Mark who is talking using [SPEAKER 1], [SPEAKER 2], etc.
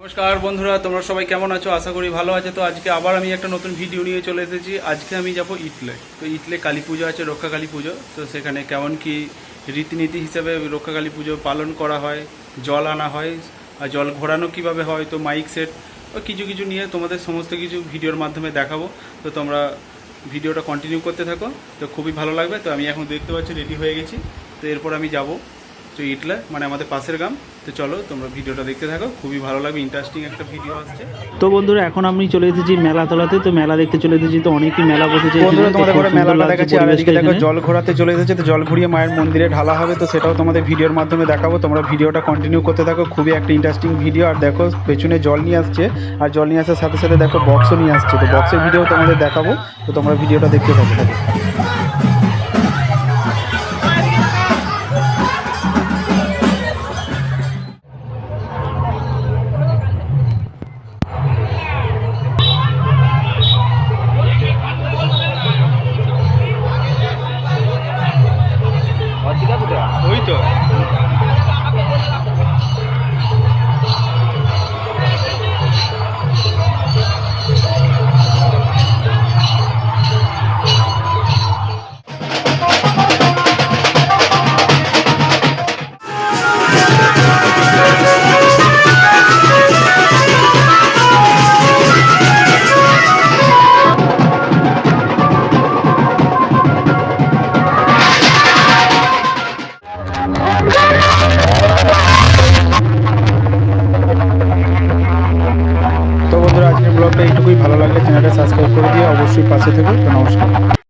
[SPEAKER 1] নমস্কার বন্ধুরা, তোমরা সবাই কেমন আছো? আশা করি ভালো আছে। তো আজকে আবার আমি একটা নতুন ভিডিও নিয়ে চলে এসেছি। আজকে আমি যাব ইটলে। তো ইটলে কালী পুজো আছে, রক্ষা কালী পুজো। তো সেখানে কেমন কি রীতিনীতি হিসেবে রক্ষা কালী পুজো পালন করা হয়, জল আনা হয়, আর জল ঘোরানো কীভাবে হয়, তো মাইক সেট কিছু কিছু নিয়ে তোমাদের সমস্ত কিছু ভিডিওর মাধ্যমে দেখাবো। তো তোমরা ভিডিওটা কন্টিনিউ করতে থাকো। তো খুবই ভালো লাগবে। তো আমি এখন দেখতে পাচ্ছি রেডি হয়ে গেছি। তো এরপর আমি যাব। তো ইটলা মানে আমাদের পাশের গ্রাম তো চলো তোমরা ভিডিওটা দেখতে থাকো খুবই ভালো লাগবে ইন্টারেস্টিং একটা ভিডিও আসছে।
[SPEAKER 2] তো বন্ধুরা এখন আমি চলে এসেছি মেলা তলাতে তো মেলা দেখতে চলে এসেছি তো অনেকই মেলা বসেছে
[SPEAKER 1] বন্ধুরা তোমাদের দেখাচ্ছি আর এদিকে দেখো জল ঘোরাতে চলে এসেছে তো জল ঘুরিয়ে মায়ের মন্দিরে ঢালা হবে তো সেটাও তোমাদের ভিডিওর মাধ্যমে দেখাবো। তোমরা ভিডিওটা কন্টিনিউ করতে থাকো খুবই একটা ইন্টারেস্টিং ভিডিও আর দেখো পেছনে জল নিয়ে আসছে আর জল নিয়ে আসার সাথে সাথে দেখো বক্সও নিয়ে আসছে তো বক্সের ভিডিও তোমাদের দেখাবো তো তোমরা ভিডিওটা দেখতে থাকো। থাকো ব্লগটা এইটুকুই ভালো লাগলে চ্যানেলটা সাবস্ক্রাইব করে দিয়ে অবশ্যই পাশে থেকে। নমস্কার।